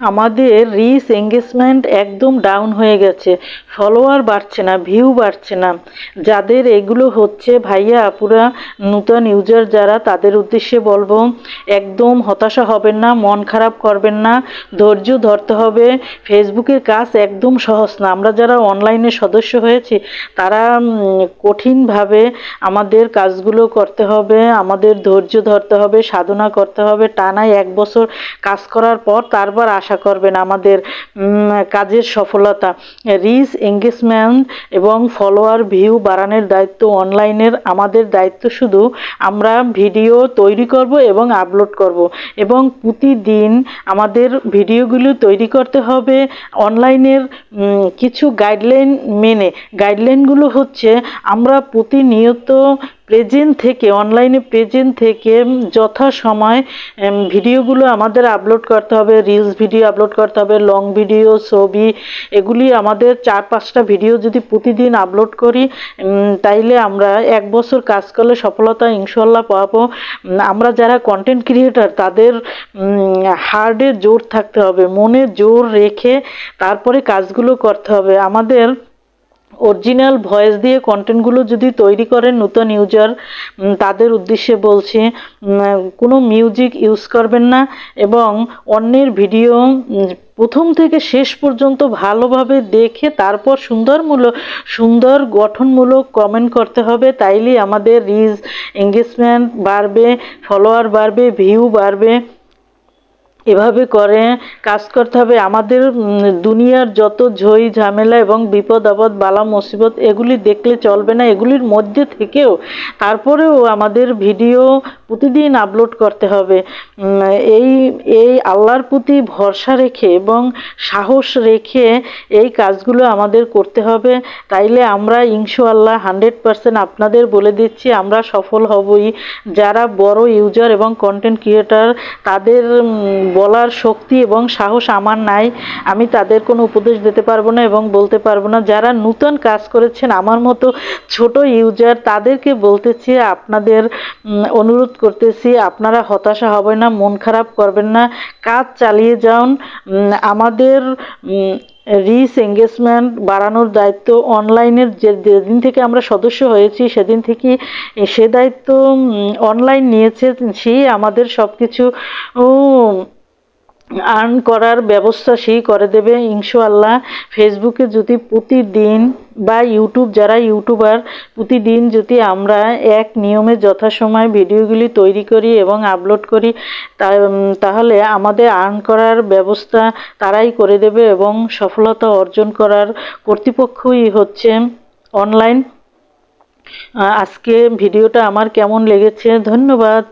আমাদের রিস এঙ্গেজমেন্ট একদম ডাউন হয়ে গেছে। ফলোয়ার বাড়ছে না ভিউ বাড়ছে না। যাদের এগুলো হচ্ছে, ভাইয়া, আপুরা, নূতন ইউজার যারা, তাদের উদ্দেশ্যে বলব, একদম হতাশা হবেন না, মন খারাপ করবেন না। ধৈর্য ধরতে হবে। ফেসবুকের কাজ একদম সহজ না। আমরা যারা অনলাইনে সদস্য হয়েছি, তারা কঠিনভাবে আমাদের কাজগুলো করতে হবে, আমাদের ধৈর্য ধরতে হবে, সাধনা করতে হবে। টানায় এক বছর কাজ করার পর তারপর আশা করবেন আমাদের কাজের সফলতা। রিচ এঙ্গেজমেন্ট এবং ফলোয়ার ভিউ বাড়ানোর দায়িত্ব অনলাইনের। আমাদের দায়িত্ব শুধু আমরা ভিডিও তৈরি করব এবং আপলোড করব। এবং প্রতিদিন আমাদের ভিডিওগুলো তৈরি করতে হবে অনলাইনের কিছু গাইডলাইন মেনে। গাইডলাইনগুলো হচ্ছে আমরা প্রতিনিয়ত প্রেজেন্ট থেকে অনলাইনে প্রেজেন্ট থেকে উম, যথাসময় ভিডিওগুলো আমাদের আপলোড করতে হবে রিলস ভিডিও আপলোড করতে হবে লং ভিডিও ছবি এগুলি আমাদের চার পাঁচটা ভিডিও যদি প্রতিদিন আপলোড করি তাইলে আমরা এক বছর কাজ করলে সফলতা ইনশাল্লাহ পাবো। আমরা যারা কন্টেন্ট ক্রিয়েটার তাদের হার্ডে জোর থাকতে হবে মনে জোর রেখে তারপরে কাজগুলো করতে হবে। আমাদের অরিজিনাল ভয়েস দিয়ে কন্টেন্টগুলো যদি তৈরি করেন নতুন ইউজার তাদের উদ্দেশ্যে বলছি কোনো মিউজিক ইউজ করবেন না এবং অন্যের ভিডিও প্রথম থেকে শেষ পর্যন্ত ভালোভাবে দেখে তারপর সুন্দরমূলক সুন্দর গঠনমূলক কমেন্ট করতে হবে। তাইলেই আমাদের রিচ এঙ্গেজমেন্ট বাড়বে ফলোয়ার বাড়বে ভিউ বাড়বে। এভাবে করে, কাজ করতে হবে। আমাদের দুনিয়ার যত ঝই, ঝামেলা এবং বিপদ, আপদ, বালা, মুসিবত, এগুলি দেখলে চলবে না। এগুলির মধ্যে থেকেও তারপরেও আমাদের ভিডিও প্রতিদিন আপলোড করতে হবে। এই এই আল্লাহর প্রতি ভরসা রেখে এবং সাহস রেখে এই কাজগুলো আমাদের করতে হবে। তাইলে আমরা ইনশাআল্লাহ হান্ড্রেড পারসেন্ট আপনাদের বলে দিচ্ছি, আমরা সফল হবই। যারা বড় ইউজার এবং কন্টেন্ট ক্রিয়েটার তাদের বলার শক্তি এবং সাহস আমার নাই, আমি তাদের কোনো উপদেশ দিতে পারব না এবং বলতে পারব না। যারা নূতন কাজ করেছেন, আমার মতো ছোট ইউজার, তাদেরকে বলতেছি, আপনাদের অনুরোধ করতেছি, আপনারা হতাশা হবেন না, মন খারাপ করবেন না। কাজ চালিয়ে যান। আমাদের রিস এঙ্গেজমেন্ট বাড়ানোর দায়িত্ব অনলাইনের যে, যেদিন থেকে আমরা সদস্য হয়েছি, সেদিন থেকে সে দায়িত্ব অনলাইন নিয়েছে, সেই আমাদের সব কিছু আর্ন করার ব্যবস্থা সেই করে দেবে। ইনশাআল্লাহ ফেসবুকে যদি প্রতিদিন বা ইউটিউব, যারা ইউটিউবার, প্রতিদিন যদি আমরা এক নিয়মে যথাসময় ভিডিওগুলি তৈরি করি এবং আপলোড করি তাহলে আমাদের আর্ন করার ব্যবস্থা তারাই করে দেবে এবং সফলতা অর্জন করার কর্তৃপক্ষই হচ্ছে অনলাইন আজকে ভিডিওটা আমার কেমন লেগেছে? ধন্যবাদ।